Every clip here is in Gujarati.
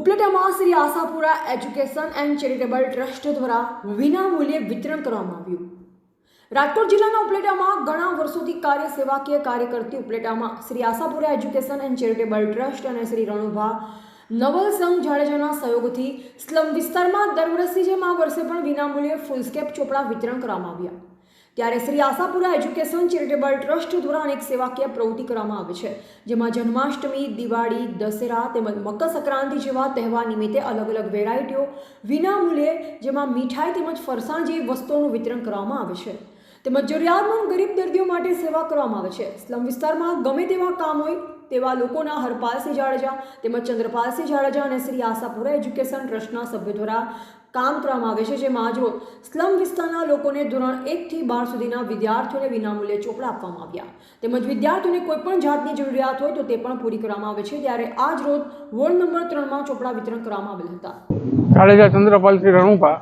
ઉપલેટામાં Shri Ashapura education and charitable trust દ્વારા વિનામૂલ્યે વિતરણ કરવામાં આવ્યું. રાજકોટ જિલ્લાના ઉપલેટામાં ઘણા વર્ષોથી કાર્ય સેવાકીય કાર્ય કરતી ઉપલેટામાં Shri Ashapura education and charitable trust અને શ્રી રણુભા નવલ સંઘ જાડેજાના સહયોગથી સ્લમ વિસ્તારમાં દર વર્ષથી જેમ આ વર્ષે પણ વિનામૂલ્યે ફૂલસ્કેપ ચોપડા વિતરણ કરવામાં આવ્યા. ત્યારે Shri Ashapura education charitable trust દ્વારા અનેક સેવાકીય પ્રવૃત્તિ કરવામાં આવે છે, જેમાં જન્માષ્ટમી, દિવાળી, દશેરા તેમજ મકર સંક્રાંતિ જેવા તહેવાર નિમિત્તે અલગ અલગ વેરાયટીઓ, વિનામૂલ્યે જેમાં મીઠાઈ તેમજ ફરસાણ જેવી વસ્તુઓનું વિતરણ કરવામાં આવે છે. તેમજ જરૂરિયાતમંદ ગરીબ દર્દીઓ માટે સેવા કરવામાં આવે છે. સ્લમ વિસ્તારમાં ગમે તેવા કામ હોય તેવા લોકોના હરપાલસિંહ જાડેજા તેમજ ચંદ્રપાલસિંહ જાડેજા અને શ્રી આશાપુરા એજ્યુકેશન ટ્રસ્ટના સભ્યો દ્વારા કામ કરવામાં આવે છે, જેમાં આજરોજ સ્લમ વિસ્તારના લોકોને ધોરણ એકથી બાર સુધીના વિદ્યાર્થીઓને વિનામૂલ્યે ચોપડા આપવામાં આવ્યા. તેમજ વિદ્યાર્થીઓને કોઈ પણ જાતની જરૂરિયાત હોય તો તે પણ પૂરી કરવામાં આવે છે. ત્યારે આજ રોજ વોર્ડ નંબર ત્રણમાં ચોપડા વિતરણ કરવામાં આવેલ હતા. જાડેજા ચંદ્રપાલસિંહ રણુભા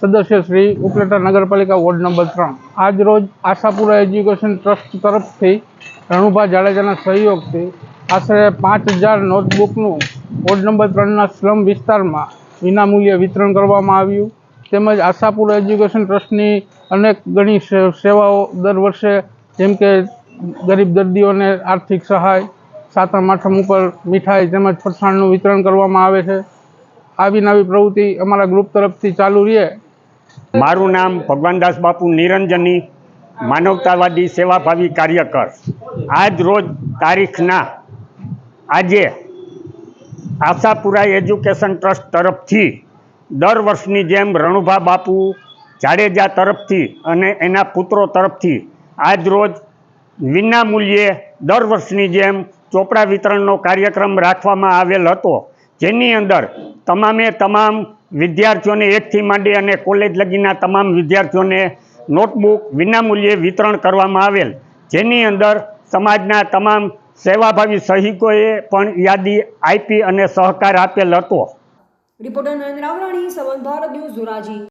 સદસ્ય શ્રી ઉપલેટા નગરપાલિકા વોર્ડ નંબર ત્રણ. આજ રોજ આશાપુરા એજ્યુકેશન ટ્રસ્ટ તરફથી રણુભા જાડેજાના સહયોગથી આશરે પાંચ હજાર નોટબુકનું વોર્ડ નંબર ત્રણના સ્લમ વિસ્તારમાં વિનામૂલ્યે વિતરણ કરવામાં આવ્યું. તેમજ આશાપુરા એજ્યુકેશન ટ્રસ્ટની અનેક ઘણી સેવાઓ દર વર્ષે જેમ કે ગરીબ દર્દીઓને આર્થિક સહાય, સાતમ, આઠમ ઉપર મીઠાઈ તેમજ ફરસાણનું વિતરણ કરવામાં આવે છે. આવી નવી પ્રવૃત્તિ અમારા ગ્રુપ તરફથી ચાલુ રહે. મારું નામ ભગવાનદાસ બાપુ નિરંજની માનવતાવાદી સેવાભાવી કાર્યકર. આજ રોજ તારીખના આજે આશાપુરા એજ્યુકેશન ટ્રસ્ટ તરફથી દર વર્ષની જેમ રણુભા બાપુ જાડેજા તરફથી અને એના પુત્રો તરફથી આજ રોજ વિના મૂલ્યે દર વર્ષની જેમ ચોપડા વિતરણનો કાર્યક્રમ રાખવામાં આવેલ હતો. જેની અંદર તમામે તમામ વિદ્યાર્થીઓને એકથી માંડી અને કોલેજ લગીના તમામ વિદ્યાર્થીઓને નોટબુક વિનામૂલ્યે વિતરણ કરવામાં આવેલ. જેની અંદર સમાજના તમામ સેવાભાવી સહિકોએ પણ યાદી આપી અને સહકાર આપેલ હતો. રિપોર્ટર નરેન્દ્ર આવરાણી સંબંધ ભારત ન્યૂઝ, ધોરાજી.